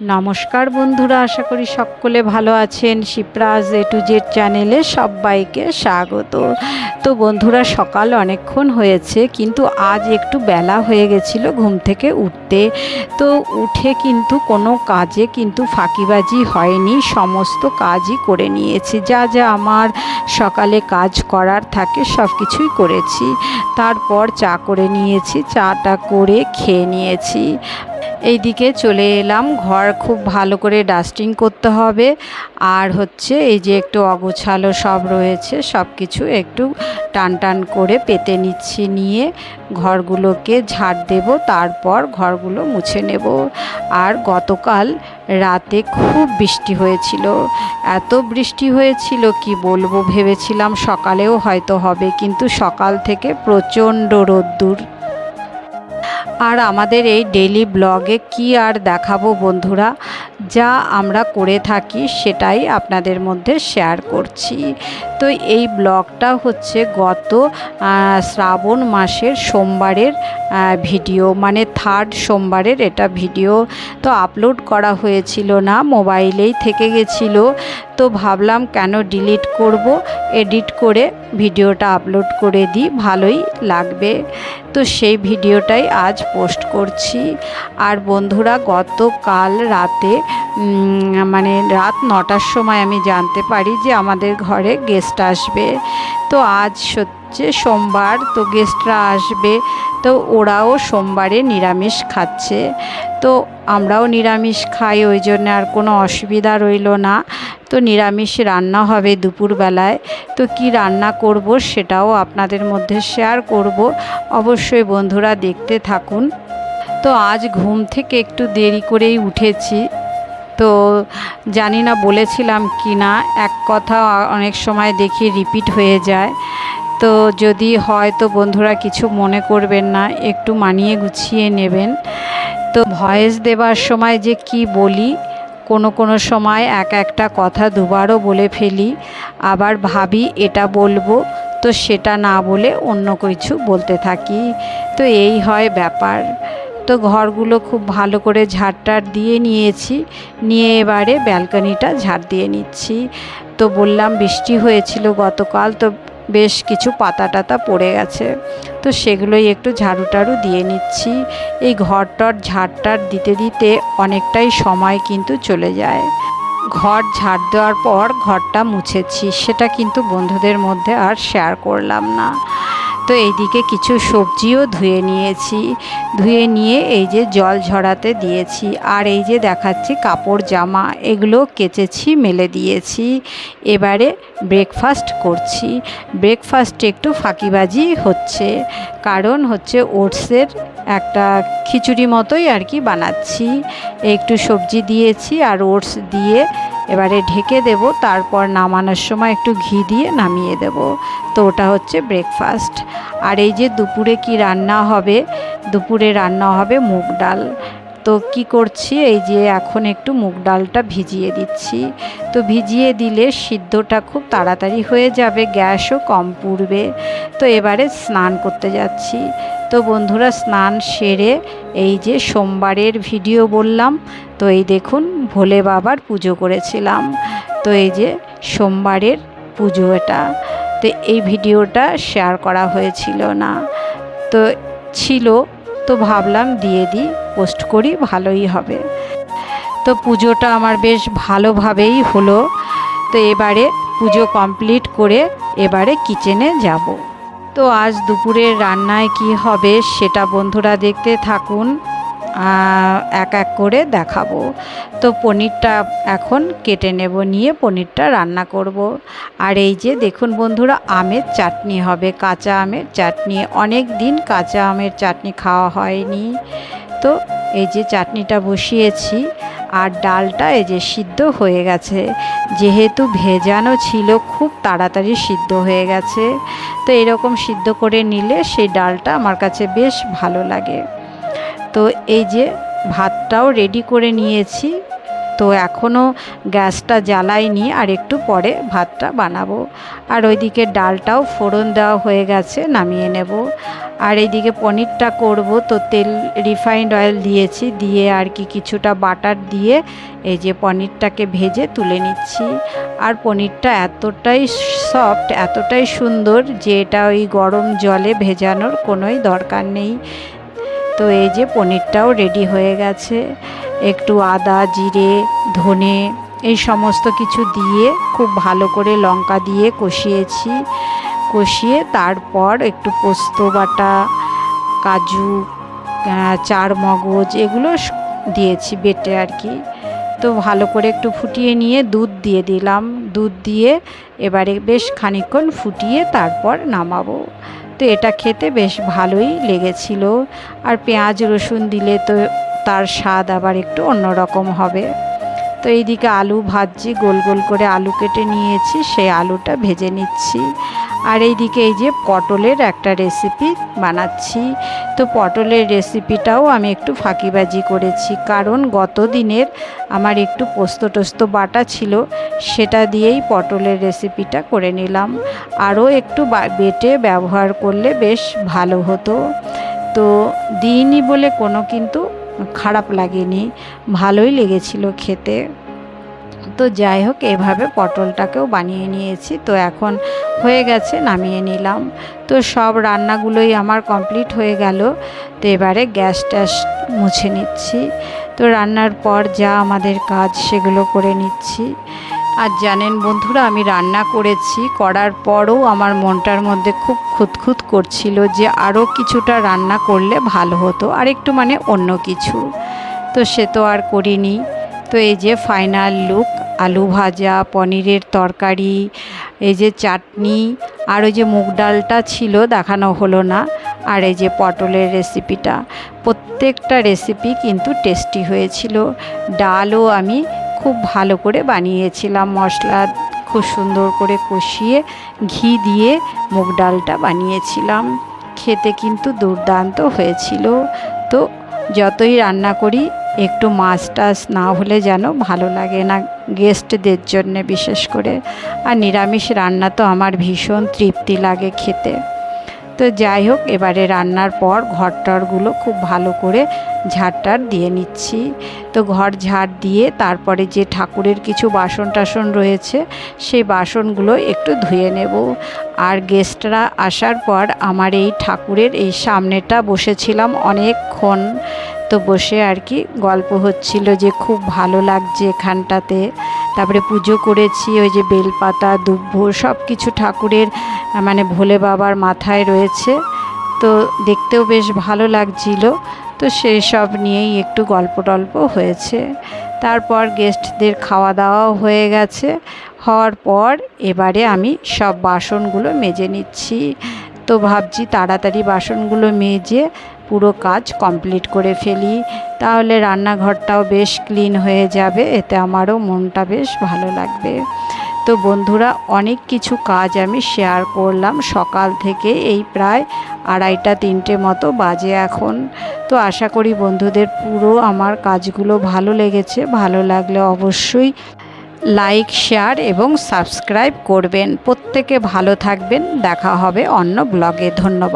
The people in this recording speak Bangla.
নমস্কার বন্ধুরা, আশা করি সকলে ভালো আছেন। শিপ্রাজ এ টু জেড চ্যানেলে সবাইকে স্বাগত। তো বন্ধুরা, সকাল অনেকক্ষণ হয়েছে, কিন্তু আজ একটু বেলা হয়ে গেছিল ঘুম থেকে উঠতে। তো উঠে কিন্তু কোনো কাজে কিন্তু ফাঁকিবাজি হয়নি, সমস্ত কাজই করে নিয়েছি। যা যা আমার সকালে কাজ করার থাকে, সব কিছুই করেছি। তারপর চা করে নিয়েছি চাটা করে খেয়ে নিয়েছি। এইদিকে চলে এলাম। ঘর খুব ভালো করে ডাস্টিং করতে হবে। আর হচ্ছে এই যে একটু অগোছালো সব রয়েছে সব কিছু একটু টান টান করে পেতে নিচ্ছি নিয়ে ঘরগুলোকে ঝাড় দেব, তারপর ঘরগুলো মুছে নেব। আর গতকাল রাতে খুব বৃষ্টি হয়েছিল। এত বৃষ্টি হয়েছিল কি বলব ভেবেছিলাম সকালেও হয়তো হবে, কিন্তু সকাল থেকে প্রচণ্ড রোদ্দুর। আর আমাদের এই ডেলি ব্লগে কি আর দেখাবো বন্ধুরা? যা আমরা করে থাকি সেটাই আপনাদের মধ্যে শেয়ার করছি। তো এই ব্লগটা হচ্ছে গত শ্রাবণ মাসের সোমবারের ভিডিও মানে থার্ড সোমবারের এটা ভিডিও। তো আপলোড করা হয়েছিল না, মোবাইলেই থেকে গেছিল। তো ভাবলাম কেন ডিলিট করব এডিট করে ভিডিওটা আপলোড করে দিই, ভালোই লাগবে। তো সেই ভিডিওটাই আজ পোস্ট করছি। আর বন্ধুরা, গতকাল রাতে মানে রাত নটার সময় আমি জানতে পারি যে আমাদের ঘরে গেস্ট আসবে। তো আজ হচ্ছে সোমবার, তো গেস্টরা আসবে। তো ওরাও সোমবারে নিরামিষ খাচ্ছে। তো আমরাও নিরামিষ খাই, ওই জন্য আর কোনো অসুবিধা রইল না। তো নিরামিষ রান্না হবে দুপুরবেলায়। তো কি রান্না করব সেটাও আপনাদের মধ্যে শেয়ার করব। অবশ্যই বন্ধুরা দেখতে থাকুন। তো আজ ঘুম থেকে একটু দেরি করেই উঠেছি। তো জানি না বলেছিলাম কি না, এক কথা অনেক সময় দেখি রিপিট হয়ে যায়। তো যদি হয় তো বন্ধুরা কিছু মনে করবেন না, একটু মানিয়ে গুছিয়ে নেবেন। তো ভয়েস দেবার সময় যে কি বলি, কোনো কোনো সময় এক একটা কথা দুবারও বলে ফেলি, আবার ভাবি এটা বলব, তো সেটা না বলে অন্য কিছু বলতে থাকি। তো এই হয় ব্যাপার। তো ঘরগুলো খুব ভালো করে ঝাড়টার দিয়ে নিয়েছি। নিয়ে এবারে ব্যালকানিটা ঝাড় দিয়ে নিচ্ছি। তো বললাম বৃষ্টি হয়েছিল গতকাল, তো বেশ কিছু পাতা টাতা পড়ে গেছে। তো সেগুলোই একটু ঝাড়ু টাড়ু দিয়ে নিচ্ছি। এই ঘরটর ঝাড়টার দিতে দিতে অনেকটাই সময় কিন্তু চলে যায়। ঘর ঝাড় দেওয়ার পর ঘরটা মুছেছি, সেটা কিন্তু বন্ধুদের মধ্যে আর শেয়ার করলাম না। তো এইদিকে কিছু সবজিও ধুয়ে নিয়েছি। ধুয়ে নিয়ে এই যে জল ঝরাতে দিয়েছি। আর এই যে দেখাচ্ছি কাপড়, জামা, এগুলো কেচেছি, মেলে দিয়েছি। এবারে ব্রেকফাস্ট করছি। ব্রেকফাস্টে একটু ফাঁকিবাজি হচ্ছে। কারণ হচ্ছে ওটসের একটা খিচুড়ি মতোই আর কি বানাচ্ছি। একটু সবজি দিয়েছি আর ওটস দিয়ে এবারে ঢেকে দেব, তারপর নামানোর সময় একটু ঘি দিয়ে নামিয়ে দেব। তো ওটা হচ্ছে ব্রেকফাস্ট আর এই যে দুপুরে কি রান্না হবে, দুপুরে রান্না হবে মুগ ডাল। তো কি করছি? এই যে এখন একটু মুগ ডালটা ভিজিয়ে দিচ্ছি। তো ভিজিয়ে দিলে সিদ্ধটা খুব তাড়াতাড়ি হয়ে যাবে, গ্যাসও কম পুড়বে। তো এবারে স্নান করতে যাচ্ছি। তো বন্ধুরা, স্নান সেরে এই যে সোমবারের ভিডিও বললাম, তো এই দেখুন ভোলে বাবার পুজো করেছিলাম। তো এই যে সোমবারের পুজো এটা। তো এই ভিডিওটা শেয়ার করা হয়েছিল না। তো ছিল তো ভাবলাম দিয়ে দিই, পোস্ট করি, ভালোই হবে। তো পুজোটা আমার বেশ ভালোভাবেই হলো। তো এবারে পুজো কমপ্লিট করে এবারে কিচেনে যাব। তো আজ দুপুরের রান্নায় কি হবে সেটা বন্ধুরা দেখতে থাকুন। এক এক করে দেখাবো। তো পনিরটা এখন কেটে নেব, নিয়ে পনিরটা রান্না করব। আর এই যে দেখুন বন্ধুরা, আমের চাটনি হবে, কাঁচা আমের চাটনি। অনেক দিন কাঁচা আমের চাটনি খাওয়া হয়নি। তো এই যে চাটনিটা বসিয়েছি, আর ডালটা এই যে সিদ্ধ হয়ে গেছে। যেহেতু ভেজানো ছিল, খুব তাড়াতাড়ি সিদ্ধ হয়ে গেছে। তো এরকম সিদ্ধ করে নিলে সেই ডালটা আমার কাছে বেশ ভালো লাগে। তো এই যে ভাতটাও রেডি করে নিয়েছি। তো এখনও গ্যাসটা জ্বালাইনি, আর একটু পরে ভাতটা বানাবো। আর ওইদিকে ডালটাও ফোড়ন দেওয়া হয়ে গেছে, নামিয়ে নেব। আর এইদিকে পনিরটা করব, তো তেল রিফাইন্ড অয়েল দিয়েছি, দিয়ে আর কি কিছুটা বাটার দিয়ে এই যে পনিরটাকে ভেজে তুলে নিচ্ছি। আর পনিরটা এতটাই সফট এতটাই সুন্দর যে এটা ওই গরম জলে ভেজানোর কোনোই দরকার নেই। তো এই যে পনিরটাও রেডি হয়ে গেছে। একটু আদা, জিরে, ধনে এই সমস্ত কিছু দিয়ে খুব ভালো করে লঙ্কা দিয়ে কষিয়েছি। কষিয়ে তারপর একটু পোস্ত, বাটা, কাজু চার মগজ এগুলো দিয়েছি বেটে আর কি। তো ভালো করে একটু ফুটিয়ে নিয়ে দুধ দিয়ে দিলাম। দুধ দিয়ে এবারে বেশ খানিকক্ষণ ফুটিয়ে তারপর নামাবো। তো এটা খেতে বেশ ভালোই লেগেছিল। আর পেঁয়াজ রসুন দিলে তো তার স্বাদ আবার একটু অন্যরকম হবে। তো এইদিকে আলু ভাজছি, গোল গোল করে আলু কেটে নিয়েছি, সেই আলুটা ভেজে নিচ্ছি। আর এইদিকে এই যে পটলের একটা রেসিপি বানাচ্ছি। তো পটলের রেসিপিটাও আমি একটু ফাঁকিবাজি করেছি, কারণ গত দিনের আমার একটু পোস্ত টোস্ত বাটা ছিল, সেটা দিয়েই পটলের রেসিপিটা করে নিলাম। আরও একটু বেটে ব্যবহার করলে বেশ ভালো হতো। তো দিইনি বলে কোনো কিন্তু খারাপ লাগেনি, ভালোই লেগেছিল খেতে। তো যাই হোক, এভাবে পটলটাকেও বানিয়ে নিয়েছি। তো এখন হয়ে গেছে, নামিয়ে নিলাম। তো সব রান্নাগুলোই আমার কমপ্লিট হয়ে গেল। তো এবারে গ্যাস ট্যাস মুছে নিচ্ছি। তো রান্নার পর যা আমাদের কাজ, সেগুলো করে নিচ্ছি। আর জানেন বন্ধুরা, আমি রান্না করেছি, করার পরও আমার মনটার মধ্যে খুব খুঁতখুত করছিল যে আরও কিছুটা রান্না করলে ভালো হতো, আর একটু মানে অন্য কিছু। তো সে তো আর করিনি। তো এই যে ফাইনাল লুক আলু ভাজা, পনিরের তরকারি, এই যে চাটনি, আর ওই যে মুগ ডালটা ছিল দেখানো হলো না, আর এই যে পটলের রেসিপিটা প্রত্যেকটা রেসিপি কিন্তু টেস্টি হয়েছিল। ডালও আমি খুব ভালো করে বানিয়েছিলাম, মশলা খুব সুন্দর করে কষিয়ে ঘি দিয়ে মুগ ডালটা বানিয়েছিলাম। খেতে কিন্তু দুর্দান্ত হয়েছিল। তো যতই রান্না করি একটু মাছ টাছ না হলে যেন ভালো লাগে না গেস্টদের জন্যে বিশেষ করে। আর নিরামিষ রান্না তো আমার ভীষণ তৃপ্তি লাগে খেতে। তো যাই হোক, এবারে রান্নার পর ঘরটরগুলো খুব ভালো করে ঝাড়টার দিয়ে নিচ্ছি। তো ঘর ঝাড় দিয়ে তারপরে যে ঠাকুরের কিছু বাসন টাসন রয়েছে, সেই বাসনগুলো একটু ধুয়ে নেব। আর গেস্টরা আসার পর আমার এই ঠাকুরের এই সামনেটা বসেছিলাম অনেকক্ষণ। তো বসে আর কি গল্প হচ্ছিল যে খুব ভালো লাগছে এখানটাতে। তারপরে পুজো করেছি, ওই যে বেলপাতা দুব্ব সব কিছু ঠাকুরের মানে ভোলে বাবার মাথায় রয়েছে। তো দেখতেও বেশ ভালো লাগছিল। তো সেই সব নিয়েই একটু গল্প টল্প হয়েছে। তারপর গেস্টদের খাওয়া দাওয়াও হয়ে গেছে। হওয়ার পর এবারে আমি সব বাসনগুলো মেজে নিচ্ছি। তো ভাবছি তাড়াতাড়ি বাসনগুলো মেজে পুরো কাজ কমপ্লিট করে ফেলি। তাহলে রান্নাঘরটাও বেশ ক্লিন হয়ে যাবে, এতে আমারও মনটা বেশ ভালো লাগবে। তো বন্ধুরা, অনেক কিছু কাজ আমি শেয়ার করলাম সকাল থেকে এই প্রায় আড়াইটা তিনটে মতো বাজে এখন। তো আশা করি বন্ধুদের পুরো আমার কাজগুলো ভালো লেগেছে, ভালো লাগলে অবশ্যই লাইক, শেয়ার এবং সাবস্ক্রাইব করবেন। প্রত্যেকে ভালো থাকবেন, দেখা হবে অন্য ব্লগে। ধন্যবাদ।